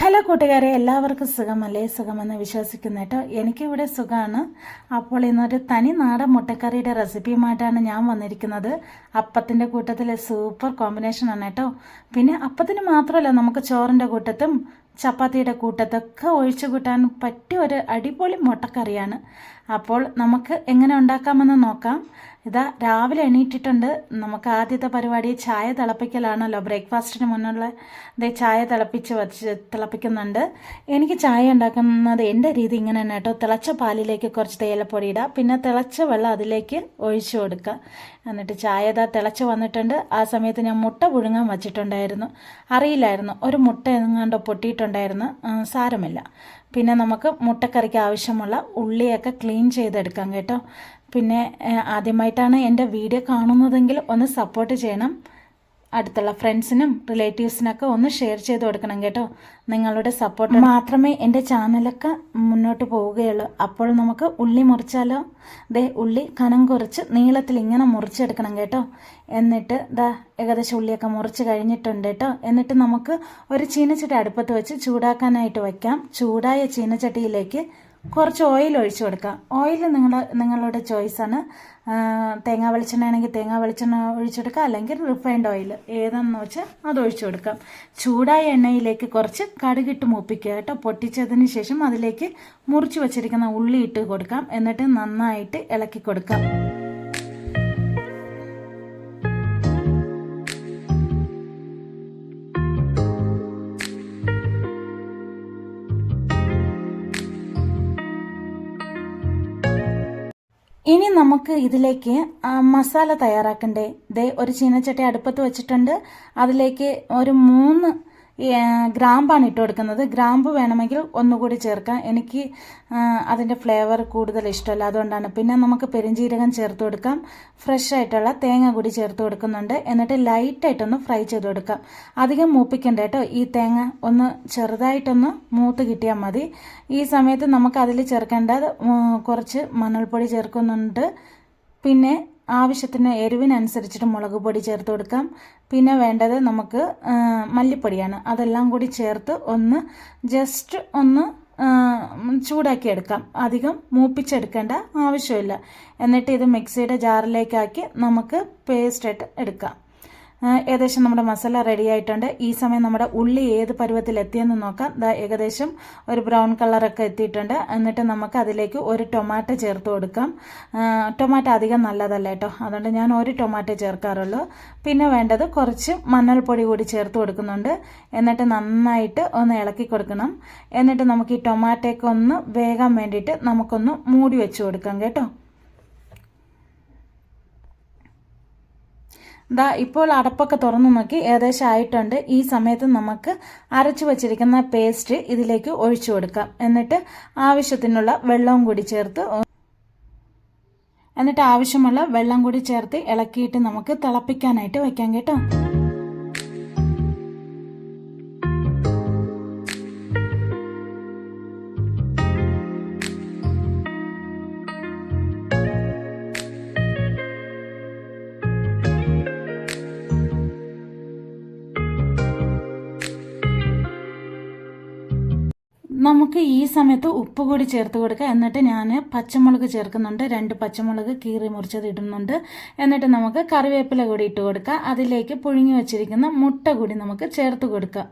Hello കൂട്ടുകാരെ എല്ലാവർക്കും സുഖമല്ലേ? സുഖമെന്ന് വിശ്വസിക്കുന്നു കേട്ടോ. എനിക്കിവിടെ സുഖമാണ് അപ്പോൾ ഇന്നൊരു തനി നാടൻ മുട്ടക്കറിയുടെ റെസിപ്പിയുമായിട്ടാണ് ഞാൻ വന്നിരിക്കുന്നത്. അപ്പത്തിന്റെ കൂട്ടത്തിൽ സൂപ്പർ കോമ്പിനേഷൻ ആണ് കേട്ടോ. പിന്നെ അപ്പത്തിന് മാത്രമല്ല നമുക്ക് ചോറിന്റെ കൂട്ടത്തും ചപ്പാത്തിയുടെ കൂട്ടത്തൊക്കെ ഒഴിച്ചു കൂട്ടാൻ പറ്റിയ ഒരു അടിപൊളി മുട്ടക്കറിയാണ്. അപ്പോൾ നമുക്ക് എങ്ങനെ ഉണ്ടാക്കാമെന്ന് നോക്കാം. ഇതാ രാവിലെ എണീറ്റിട്ടുണ്ട്. നമുക്ക് ആദ്യത്തെ പരിപാടി ചായ തിളപ്പിക്കലാണല്ലോ. ബ്രേക്ക്ഫാസ്റ്റിന് മുന്നുള്ള ദേ ചായ തിളപ്പിച്ച് വച്ച് തിളപ്പിക്കുന്നുണ്ട്. എനിക്ക് ചായ ഉണ്ടാക്കുന്നത് എന്റെ രീതി ഇങ്ങനെ തന്നെ കേട്ടോ. തിളച്ച പാലിലേക്ക് കുറച്ച് തേയിലപ്പൊടി ഇടുക പിന്നെ തിളച്ച വെള്ളം അതിലേക്ക് ഒഴിച്ചു കൊടുക്കുക എന്നിട്ട് ചായ ഇതാ തിളച്ച് വന്നിട്ടുണ്ട്. ആ സമയത്ത് ഞാൻ മുട്ട പുഴുങ്ങാൻ വച്ചിട്ടുണ്ടായിരുന്നു. അറിയില്ലായിരുന്നു. ഒരു മുട്ട എങ്ങാണ്ടോ പൊട്ടിയിട്ടുണ്ടായിരുന്നു. സാരമില്ല. പിന്നെ നമുക്ക് മുട്ടക്കറിക്ക് ആവശ്യമുള്ള ഉള്ളിയൊക്കെ ക്ലീൻ ചെയ്തെടുക്കാം കേട്ടോ. പിന്നെ ആദ്യമായിട്ടാണ് എന്റെ വീഡിയോ കാണുന്നതെങ്കിൽ ഒന്ന് സപ്പോർട്ട് ചെയ്യണം. അടുത്തുള്ള ഫ്രണ്ട്സിനും റിലേറ്റീവ്സിനൊക്കെ ഒന്ന് ഷെയർ ചെയ്ത് കൊടുക്കണം കേട്ടോ. നിങ്ങളുടെ സപ്പോർട്ട് മാത്രമേ എന്റെ ചാനലൊക്കെ മുന്നോട്ട് പോവുകയുള്ളൂ. അപ്പോൾ നമുക്ക് ഉള്ളി മുറിച്ചാലോ? ദേ ഉള്ളി കനം കുറച്ച് നീളത്തിൽ ഇങ്ങനെ മുറിച്ചെടുക്കണം കേട്ടോ. എന്നിട്ട് ദാ ഏകദേശം ഉള്ളിയൊക്കെ മുറിച്ച് കഴിഞ്ഞിട്ടുണ്ട് കേട്ടോ. എന്നിട്ട് നമുക്ക് ഒരു ചീനച്ചട്ടി അടുപ്പത്ത് വെച്ച് ചൂടാക്കാനായിട്ട് വയ്ക്കാം. ചൂടായ ചീനച്ചട്ടിയിലേക്ക് കുറച്ച് ഓയിൽ ഒഴിച്ചു കൊടുക്കുക. ഓയിൽ നിങ്ങൾ നിങ്ങളുടെ ചോയ്സാണ് തേങ്ങാ വെളിച്ചെണ്ണ ആണെങ്കിൽ തേങ്ങാ വെളിച്ചെണ്ണ ഒഴിച്ചെടുക്കാം അല്ലെങ്കിൽ റിഫൈൻഡ് ഓയിൽ ഏതാണെന്ന് വെച്ചാൽ അത് ഒഴിച്ചു കൊടുക്കാം ചൂടായ എണ്ണയിലേക്ക് കുറച്ച് കടുകിട്ട് മൂപ്പിക്കുക കേട്ടോ. പൊട്ടിച്ചതിന് ശേഷം അതിലേക്ക് മുറിച്ച് വെച്ചിരിക്കുന്ന ഉള്ളി ഇട്ട് കൊടുക്കാം. എന്നിട്ട് നന്നായിട്ട് ഇളക്കി കൊടുക്കാം. ഇനി നമുക്ക് ഇതിലേക്ക് മസാല തയ്യാറാക്കണ്ടേ. ദേ ഒരു ചീനച്ചട്ടി അടുപ്പത്ത് വെച്ചിട്ടുണ്ട്. അതിലേക്ക് ഒരു മൂന്ന് ഗ്രാമ്പാണ് ഇട്ട് കൊടുക്കുന്നത്. ഗ്രാമ്പ് വേണമെങ്കിൽ ഒന്നുകൂടി ചേർക്കാം. എനിക്ക് അതിന്റെ ഫ്ലേവർ കൂടുതൽ ഇഷ്ടമല്ല. അതുകൊണ്ടാണ്. പിന്നെ നമുക്ക് പെരിഞ്ജീരകം ചേർത്ത് കൊടുക്കാം. ഫ്രഷ് ആയിട്ടുള്ള തേങ്ങ കൂടി ചേർത്ത് കൊടുക്കുന്നുണ്ട്. എന്നിട്ട് ലൈറ്റായിട്ടൊന്ന് ഫ്രൈ ചെയ്ത് കൊടുക്കാം. അധികം മൂപ്പിക്കണ്ട കേട്ടോ. ഈ തേങ്ങ ഒന്ന് ചെറുതായിട്ടൊന്ന് മൂത്ത് കിട്ടിയാൽ മതി. ഈ സമയത്ത് നമുക്ക് അതിൽ ചേർക്കേണ്ടത് കുറച്ച് മണൽപ്പൊടി ചേർക്കുന്നുണ്ട്. പിന്നെ ആവശ്യത്തിന് എരിവിനനുസരിച്ചിട്ട് മുളക് പൊടി ചേർത്ത് കൊടുക്കാം. പിന്നെ വേണ്ടത് നമുക്ക് മല്ലിപ്പൊടിയാണ്. അതെല്ലാം കൂടി ചേർത്ത് ഒന്ന് ജസ്റ്റ് ഒന്ന് ചൂടാക്കി എടുക്കാം. അധികം മൂപ്പിച്ചെടുക്കേണ്ട ആവശ്യമില്ല. എന്നിട്ട് ഇത് മിക്സിയുടെ ജാറിലേക്കാക്കി നമുക്ക് പേസ്റ്റായിട്ട് എടുക്കാം. ഏകദേശം നമ്മുടെ മസാല റെഡി ആയിട്ടുണ്ട്. ഈ സമയം നമ്മുടെ ഉള്ളി ഏത് പരുവത്തിൽ എത്തിയെന്ന് നോക്കാം. ദാ ഏകദേശം ഒരു ബ്രൗൺ കളറൊക്കെ എത്തിയിട്ടുണ്ട്. എന്നിട്ട് നമുക്ക് അതിലേക്ക് ഒരു ടൊമാറ്റോ ചേർത്ത് കൊടുക്കാം. ടൊമാറ്റോ അധികം നല്ലതല്ല കേട്ടോ. അതുകൊണ്ട് ഞാൻ ഒരു ടൊമാറ്റോ ചേർക്കാറുള്ളൂ. പിന്നെ വേണ്ടത് കുറച്ച് മഞ്ഞൾപ്പൊടി കൂടി ചേർത്ത് കൊടുക്കുന്നുണ്ട്. എന്നിട്ട് നന്നായിട്ട് ഒന്ന് ഇളക്കി കൊടുക്കണം. എന്നിട്ട് നമുക്ക് ഈ ടൊമാറ്റോയൊക്കെ ഒന്ന് വേണ്ടിയിട്ട് നമുക്കൊന്ന് മൂടി വെച്ച് കൊടുക്കാം കേട്ടോ. ദാ ഇപ്പോൾ അടപ്പൊക്കെ തുറന്നു നോക്കി ഏകദേശം ആയിട്ടുണ്ട്. ഈ സമയത്ത് നമുക്ക് അരച്ചു വച്ചിരിക്കുന്ന പേസ്റ്റ് ഇതിലേക്ക് ഒഴിച്ചു കൊടുക്കാം. എന്നിട്ട് ആവശ്യത്തിനുള്ള വെള്ളവും കൂടി ചേർത്ത് എന്നിട്ട് ആവശ്യമുള്ള വെള്ളം കൂടി ചേർത്ത് ഇളക്കിയിട്ട് നമുക്ക് തിളപ്പിക്കാനായിട്ട് വെക്കാം കേട്ടോ. നമുക്ക് ഈ സമയത്ത് ഉപ്പ് കൂടി ചേർത്ത് കൊടുക്കുക. എന്നിട്ട് ഞാൻ പച്ചമുളക് ചേർക്കുന്നുണ്ട്. രണ്ട് പച്ചമുളക് കീറി മുറിച്ചത് ഇടുന്നുണ്ട്. എന്നിട്ട് നമുക്ക് കറിവേപ്പില കൂടി ഇട്ട് കൊടുക്കുക. അതിലേക്ക് പുഴുങ്ങി വെച്ചിരിക്കുന്ന മുട്ട കൂടി നമുക്ക് ചേർത്ത് കൊടുക്കാം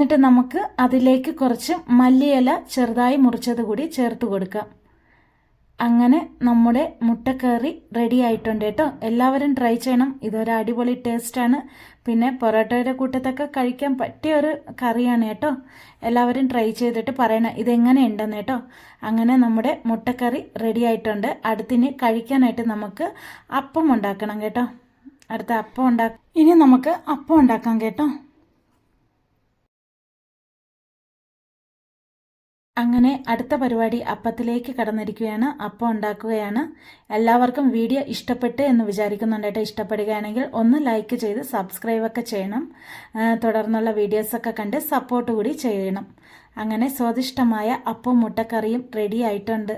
എന്നിട്ട് നമുക്ക് അതിലേക്ക് കുറച്ച് മല്ലിയില ചെറുതായി മുറിച്ചത് കൂടി ചേർത്ത് കൊടുക്കാം. അങ്ങനെ നമ്മുടെ മുട്ടക്കറി റെഡി ആയിട്ടുണ്ട് കേട്ടോ. എല്ലാവരും ട്രൈ ചെയ്യണം. ഇതൊരു അടിപൊളി ടേസ്റ്റാണ് പിന്നെ പൊറോട്ടയുടെ കൂട്ടത്തൊക്കെ കഴിക്കാൻ പറ്റിയ ഒരു കറിയാണ് കേട്ടോ. എല്ലാവരും ട്രൈ ചെയ്തിട്ട് പറയണം ഇതെങ്ങനെ ഉണ്ടെന്ന് കേട്ടോ. അങ്ങനെ നമ്മുടെ മുട്ടക്കറി റെഡി ആയിട്ടുണ്ട്. അടുത്തിന് കഴിക്കാനായിട്ട് നമുക്ക് അപ്പം ഉണ്ടാക്കണം കേട്ടോ. അടുത്ത അപ്പം ഉണ്ടാക്ക ഇനി നമുക്ക് അപ്പം ഉണ്ടാക്കാം കേട്ടോ. അങ്ങനെ അടുത്ത പരിപാടി അപ്പത്തിലേക്ക് കടന്നിരിക്കുകയാണ്. അപ്പം ഉണ്ടാക്കുകയാണ്. എല്ലാവർക്കും വീഡിയോ ഇഷ്ടപ്പെട്ട് എന്ന് വിചാരിക്കുന്നുണ്ട് കേട്ടോ. ഇഷ്ടപ്പെടുകയാണെങ്കിൽ ഒന്ന് ലൈക്ക് ചെയ്ത് സബ്സ്ക്രൈബ് ഒക്കെ ചെയ്യണം. തുടർന്നുള്ള വീഡിയോസൊക്കെ കണ്ട് സപ്പോർട്ട് കൂടി ചെയ്യണം. അങ്ങനെ സ്വാദിഷ്ടമായ അപ്പം മുട്ടക്കറിയും റെഡി ആയിട്ടുണ്ട്.